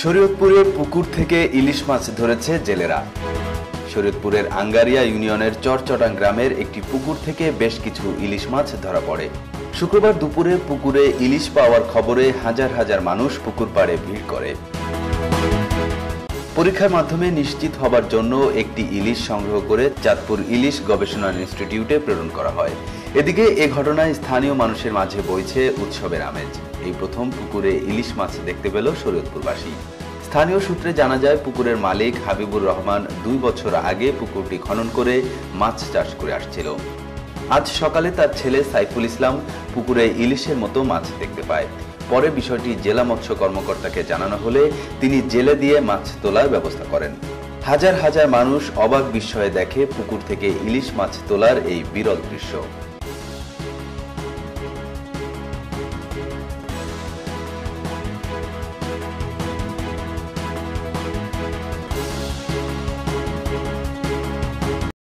শরীয়তপুরে পুকুর থেকে ইলিশ মাছ ধরেছে জেলেরা। শরীয়তপুরের আঙ্গারিয়া ইউনিয়নের চরচটাং গ্রামের একটি পুকুর থেকে বেশ কিছু ইলিশ মাছ ধরা পড়ে। শুক্রবার দুপুরে পুকুরে ইলিশ পাওয়ার খবরে হাজার হাজার মানুষ পুকুর পাড়ে ভিড় করে। পরীক্ষার মাধ্যমে নিশ্চিত হবার জন্য একটি ইলিশ সংগ্রহ করে চাঁদপুর ইলিশ গবেষণা ইনস্টিটিউটে প্রেরণ করা হয়। এদিকে এ ঘটনায় স্থানীয় মানুষের মাঝে বইছে উৎসবের আমেজ। এই প্রথম পুকুরে ইলিশ মাছ দেখতে পেল শরীয়তপুরবাসী। স্থানীয় সূত্রে জানা যায়, পুকুরের মালিক হাবিবুর রহমান দুই বছর আগে পুকুরটি খনন করে মাছ চাষ করে আসছিল। আজ সকালে তার ছেলে সাইফুল ইসলাম পুকুরে ইলিশের মতো মাছ দেখতে পায়। পরে বিষয়টি জেলা মৎস্য কর্মকর্তাকে জানানো হলে তিনি জেলে দিয়ে মাছ তোলার ব্যবস্থা করেন। হাজার হাজার মানুষ অবাক বিস্ময়ে দেখে পুকুর থেকে ইলিশ মাছ তোলার এই বিরল দৃশ্য।